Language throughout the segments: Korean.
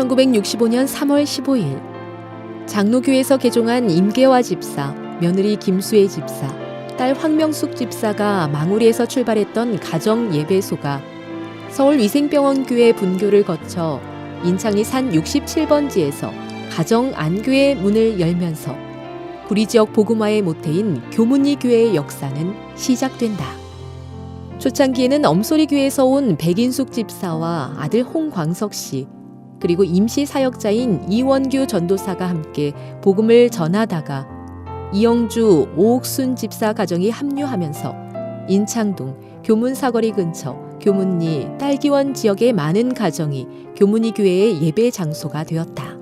1965년 3월 15일 장로교에서 개종한 임계화 집사, 며느리 김수혜 집사, 딸 황명숙 집사가 망우리에서 출발했던 가정 예배소가 서울 위생병원교회 분교를 거쳐 인창리 산 67번지에서 가정 안교의 문을 열면서 구리 지역 복음화의 모태인 교문리 교회의 역사는 시작된다. 초창기에는 엄소리 교회에서 온 백인숙 집사와 아들 홍광석 씨, 그리고 임시 사역자인 이원규 전도사가 함께 복음을 전하다가 이영주 오옥순 집사 가정이 합류하면서 인창동 교문 사거리 근처 교문리 딸기원 지역의 많은 가정이 교문리 교회의 예배 장소가 되었다.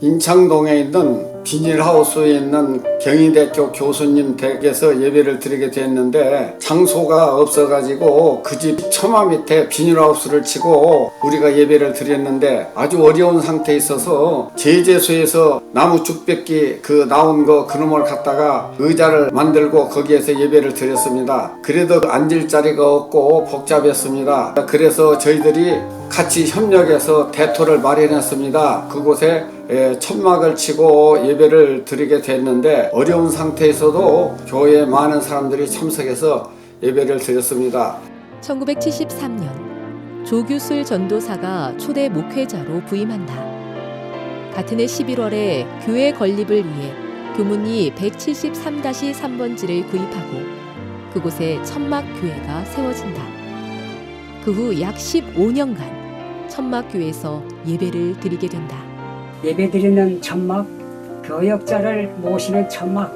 인창동에 있는 비닐하우스에 있는 경희대교 교수님 댁에서 예배를 드리게 됐는데 장소가 없어가지고 그 집 처마 밑에 비닐하우스를 치고 우리가 예배를 드렸는데 아주 어려운 상태에 있어서 제재소에서 나무 죽백기 그 나온 거 그놈을 갖다가 의자를 만들고 거기에서 예배를 드렸습니다. 그래도 앉을 자리가 없고 복잡했습니다. 그래서 저희들이 같이 협력해서 대토를 마련했습니다. 그곳에 예, 천막을 치고 예배를 드리게 됐는데 어려운 상태에서도 교회에 많은 사람들이 참석해서 예배를 드렸습니다. 1973년 조규술 전도사가 초대 목회자로 부임한다. 같은 해 11월에 교회 건립을 위해 교문이 173-3번지를 구입하고 그곳에 천막교회가 세워진다. 그 후 약 15년간 천막교회에서 예배를 드리게 된다. 예배드리는 천막, 교역자를 모시는 천막,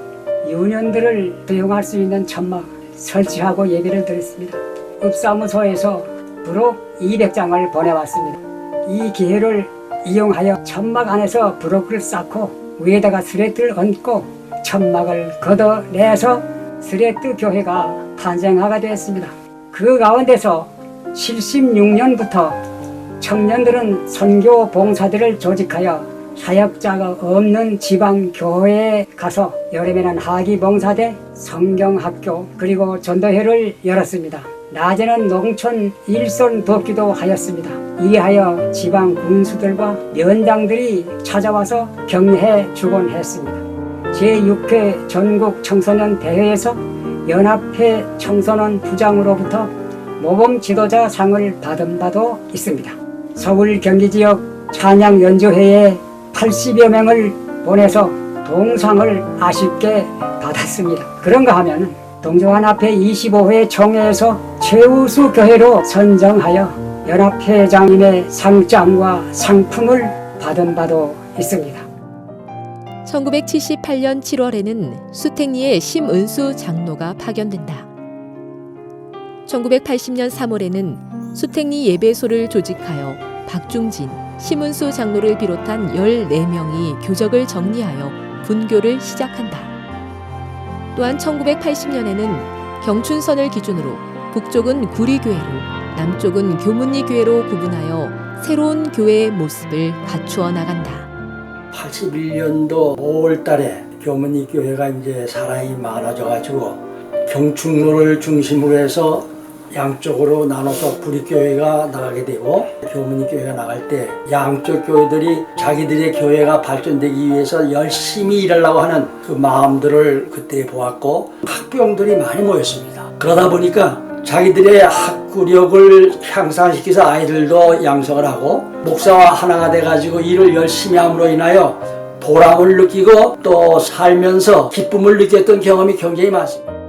유년들을 수용할 수 있는 천막 설치하고 예배를 드렸습니다. 읍사무소에서 부록 200장을 보내왔습니다. 이 기회를 이용하여 천막 안에서 부록을 쌓고 위에다가 스레트를 얹고 천막을 걷어내서 스레트 교회가 탄생하게 되었습니다. 그 가운데서 76년부터 청년들은 선교 봉사들을 조직하여 사역자가 없는 지방 교회에 가서 여름에는 하기 봉사대, 성경학교 그리고 전도회를 열었습니다. 낮에는 농촌 일손 돕기도 하였습니다. 이하여 지방 군수들과 면장들이 찾아와서 격려해 주곤 했습니다. 제6회 전국 청소년 대회에서 연합회 청소년 부장으로부터 모범 지도자 상을 받은 바도 있습니다. 서울 경기 지역 찬양 연주회에 80여 명을 보내서 동상을 아쉽게 받았습니다. 그런가 하면 동조한 앞에 25회 총회에서 최우수 교회로 선정하여 연합회장님의 상장과 상품을 받은 바도 있습니다. 1978년 7월에는 수택리의 심은수 장로가 파견된다. 1980년 3월에는 수택리 예배소를 조직하여 박중진, 심은수 장로를 비롯한 14명이 교적을 정리하여 분교를 시작한다. 또한 1980년에는 경춘선을 기준으로 북쪽은 구리교회로 남쪽은 교문리 교회로 구분하여 새로운 교회의 모습을 갖추어 나간다. 81년도 5월 달에 교문이 교회가 이제 사람이 많아져 가지고 경축로를 중심으로 해서 양쪽으로 나눠서 구리교회가 나가게 되고 교문이 교회가 나갈 때 양쪽 교회들이 자기들의 교회가 발전되기 위해서 열심히 일하려고 하는 그 마음들을 그때 보았고 학병들이 많이 모였습니다. 그러다 보니까 자기들의 학구력을 향상시켜서 아이들도 양성을 하고 목사와 하나가 돼가지고 일을 열심히 함으로 인하여 보람을 느끼고 또 살면서 기쁨을 느꼈던 경험이 굉장히 많습니다.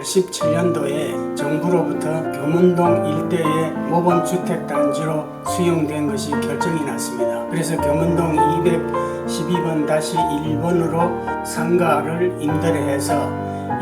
1987년도에 정부로부터 교문동 일대의 모범주택단지로 수용된 것이 결정이 났습니다. 그래서 교문동 212번-1번으로 상가를 임대해서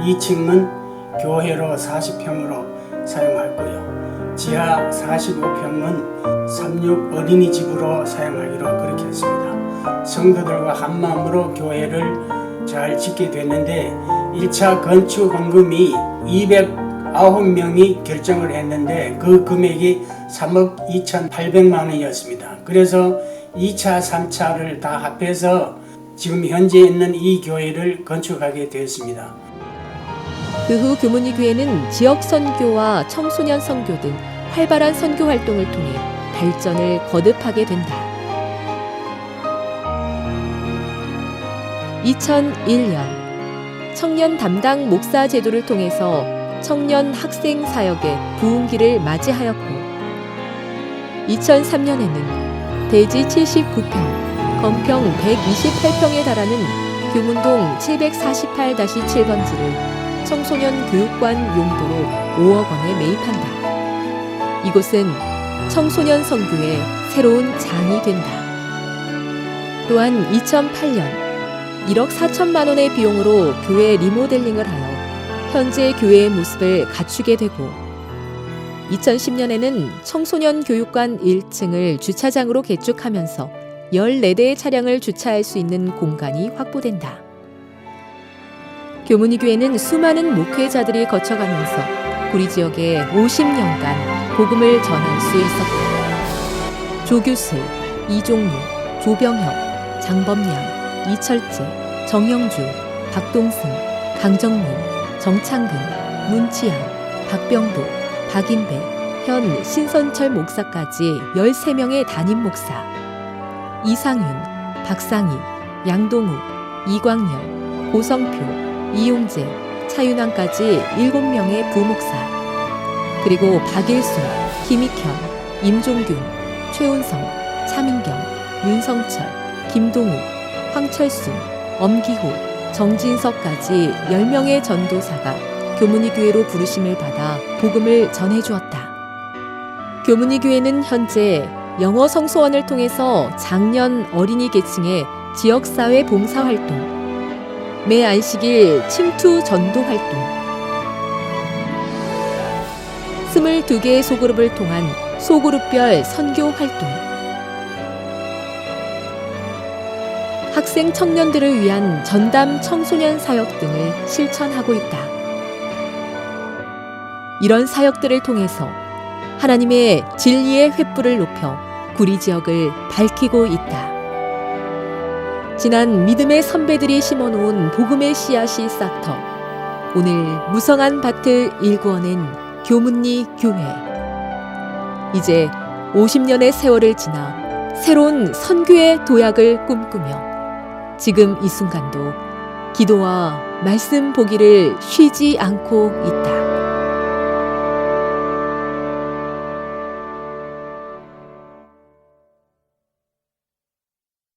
2층은 교회로 40평으로 사용하고요. 지하 45평은 삼육 어린이집으로 사용하기로 그렇게 했습니다. 성도들과 한마음으로 교회를 잘 짓게 됐는데 1차 건축 헌금이 209명이 결정을 했는데 그 금액이 3억 2,800만 원이었습니다. 그래서 2차, 3차를 다 합해서 지금 현재 있는 이 교회를 건축하게 되었습니다. 그 후 교문이 교회는 지역 선교와 청소년 선교 등 활발한 선교 활동을 통해 발전을 거듭하게 된다. 2001년 청년 담당 목사 제도를 통해서 청년 학생 사역의 부흥기를 맞이하였고 2003년에는 대지 79평, 건평 128평에 달하는 교문동 748-7번지를 청소년 교육관 용도로 5억 원에 매입한다. 이곳은 청소년 선교의 새로운 장이 된다. 또한 2008년 1억 4천만 원의 비용으로 교회 리모델링을 하여 현재 교회의 모습을 갖추게 되고 2010년에는 청소년 교육관 1층을 주차장으로 개축하면서 14대의 차량을 주차할 수 있는 공간이 확보된다. 교문이 교회는 수많은 목회자들이 거쳐가면서 구리 지역에 50년간 복음을 전할 수 있었다. 조규슬, 이종무, 조병혁, 장범양, 이철재, 정영주, 박동승, 강정문, 정창근, 문치양, 박병도, 박인배, 현 신선철 목사까지 13명의 담임 목사, 이상윤, 박상희, 양동우, 이광열, 고성표, 이용재, 차윤환까지 7명의 부목사, 그리고 박일순, 김익현, 임종균, 최운성, 차민경, 윤성철, 김동욱, 황철순, 엄기호, 정진석까지 10명의 전도사가 교문이 교회로 부르심을 받아 복음을 전해 주었다. 교문이 교회는 현재 영어 성소원을 통해서 장년 어린이 계층의 지역사회 봉사활동, 매 안식일 침투 전도 활동, 22개의 소그룹을 통한 소그룹별 선교 활동, 학생 청년들을 위한 전담 청소년 사역 등을 실천하고 있다. 이런 사역들을 통해서 하나님의 진리의 횃불을 높여 구리 지역을 밝히고 있다. 지난 믿음의 선배들이 심어놓은 복음의 씨앗이 싹터 오늘 무성한 밭을 일구어낸 교문리 교회. 이제 50년의 세월을 지나 새로운 선교의 도약을 꿈꾸며 지금 이 순간도 기도와 말씀 보기를 쉬지 않고 있다.